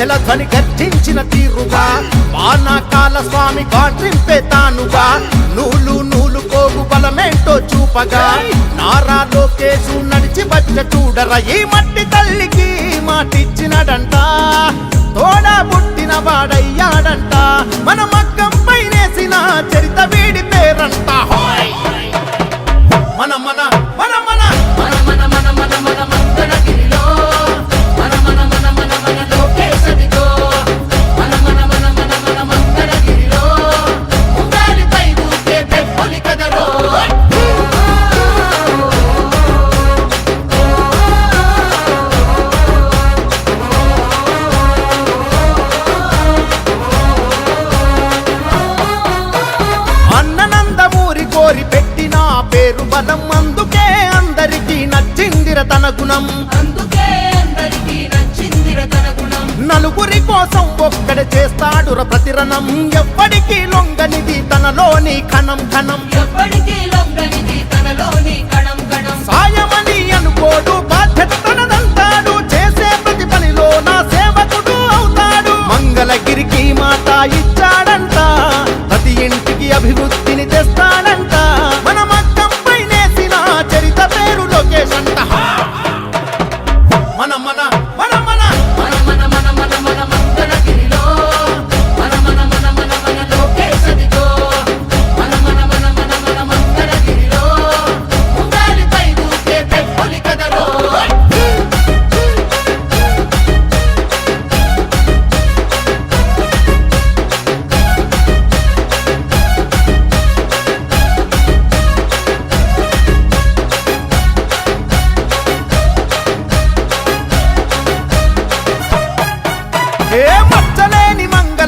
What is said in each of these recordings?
గజ్జల ధ్వని గర్జించిన తీరుగా వానాకాల స్వామి గాట్రింపే తానుగా నూలు నూలు కోగు బలమేంటో చూపగా నారా లోకేశు నడిచి వచ్చ చూడర ఈ మట్టి తల్లికి మాటిచ్చినడంట తోడా పుట్టిన వాడయ్యాడంట మనం పేరు బలం. అందుకే అందరికీ నచ్చిందిర తన గుణం. అందుకే అందరికీ నచ్చిందిర తన గుణం. నలుగురి కోసం ఒక్కడ చేస్తాడుర ప్రతిరణం. ఎవ్వడికి లొంగనిది తనలోని కణం కణం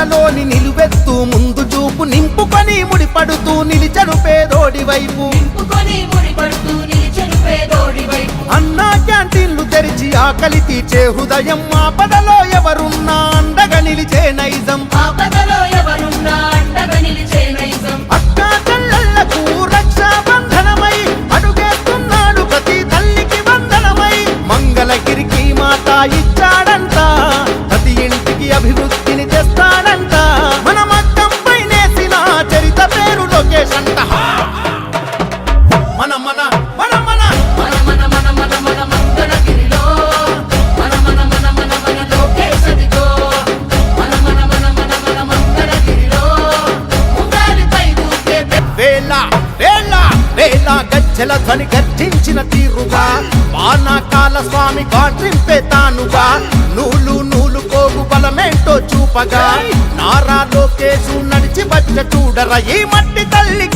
చంద్రన్నలోని నిలువెత్తు ముందు చూపు నింపుకొని ముడిపడుతూ నిలిచెను పేదోడి వైపు. అన్నా క్యాంటీన్లు తెరిచి ఆకలి తీర్చే హృదయం ఆపదలో ఎవరున్నా. గజ్జల ధ్వని గర్జించిన తీరుగా వానాకాల స్వామి గాడ్రింపే తానుగా నూలు నూలు కోగు బలమేంటో చూపగా నారా లోకేశు నడిచి వచ్చ చూడరా ఈ మట్టి తల్లి